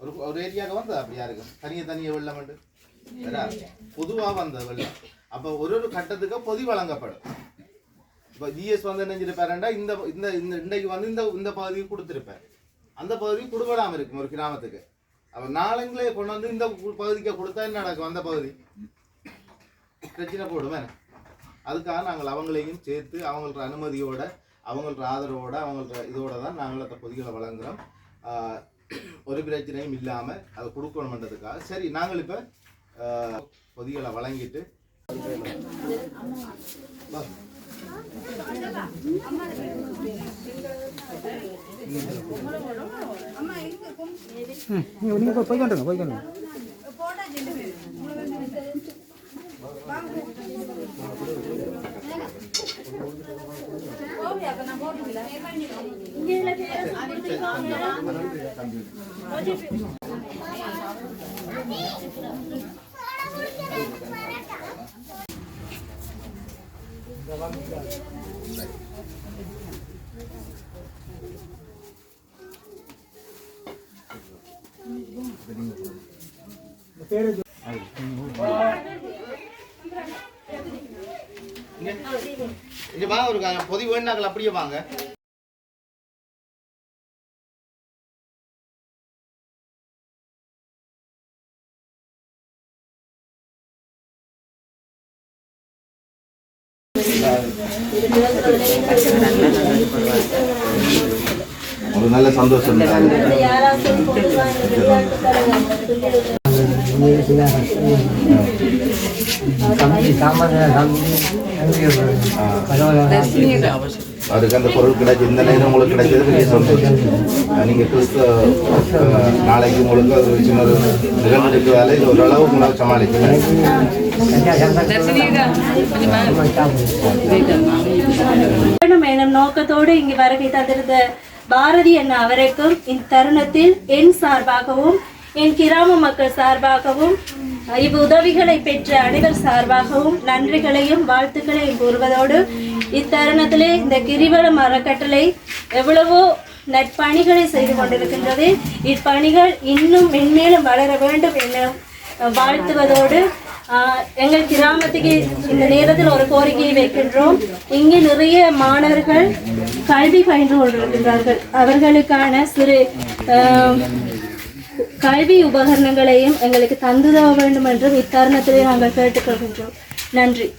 ஒரு ஒரு ஏரியாவுக்கு வந்தது அப்படியா இருக்கும் தனிய தனிய வெள்ளம் உண்டு. பொதுவாக வந்த வெள்ளம். அப்போ ஒரு ஒரு கட்டத்துக்கு பொதி வழங்கப்படும். இப்போ ஜிஎஸ் வந்து என்ன செஞ்சிருப்பாருண்டா இந்த இந்த இந்த இன்றைக்கு வந்து இந்த இந்த பகுதிக்கு கொடுத்துருப்பார். அந்த பகுதி கொடுபடாம இருக்கும் ஒரு கிராமத்துக்கு. அப்போ நாளைங்களே கொண்டு வந்து இந்த பகுதிக்கு கொடுத்தா என்ன நடக்கும் அந்த பகுதி? பிரச்சனை போடுமே அதுக்காக நாங்கள் அவங்களையும் சேர்த்து அவங்களோட அனுமதியோட அவங்களோட ஆதரவோட அவங்களோட இதோட தான் நாங்கள் அந்த பொதிகளை வழங்குறோம். ஆஹ் ஒரு பிரச்சனையும் இல்லாமல் அதை கொடுக்கணுமன்றதுக்காக சரி நாங்கள் இப்போ பொதிகளை வழங்கிட்டு வா. நீங்கள் போய் கொண்டுங்க போய் கொண்டுங்க இங்க இங்க வா ஒரு பொதி வேணாக்கள் அப்படியே வாங்க. ஒரு நல்ல சந்தோஷம். அதுக்கு அந்த பொருள் கிடைச்சி இந்த நேரம் உங்களுக்கு கிடைச்சது பெரிய சந்தோஷம். கிறிஸ்துவ நாளைக்கு உங்களுக்கு அது சின்ன நிகழ்வு இருக்கிறதால இது ஓரளவு உங்களால் நோக்கத்தோடு இங்கு வருகை தந்திருந்த பாரதி என்ற அவருக்கும் இத்தருணத்தில் என் சார்பாகவும் என் கிராம மக்கள் சார்பாகவும் இவ் உதவிகளை பெற்ற அனைவர் சார்பாகவும் நன்றிகளையும் வாழ்த்துக்களையும் கூறுவதோடு இத்தருணத்திலே இந்த கிரிவலம் அறக்கட்டளை எவ்வளவோ நற்பணிகளை செய்து கொண்டிருக்கின்றது. இப்பணிகள் இன்னும் மென்மேலும் வளர வேண்டும் என வாழ்த்துவதோடு எங்கள் கிராமத்துக்கு இந்த நேரத்தில் ஒரு கோரிக்கையை வைக்கின்றோம். இங்கே நிறைய மாணவர்கள் கல்வி பயின்று கொண்டிருக்கின்றார்கள். அவர்களுக்கான சிறு கல்வி உபகரணங்களையும் எங்களுக்கு தந்துதவ வேண்டும் என்றும் இத்தருணத்திலே நாங்கள் கேட்டுக்கொள்கின்றோம். நன்றி.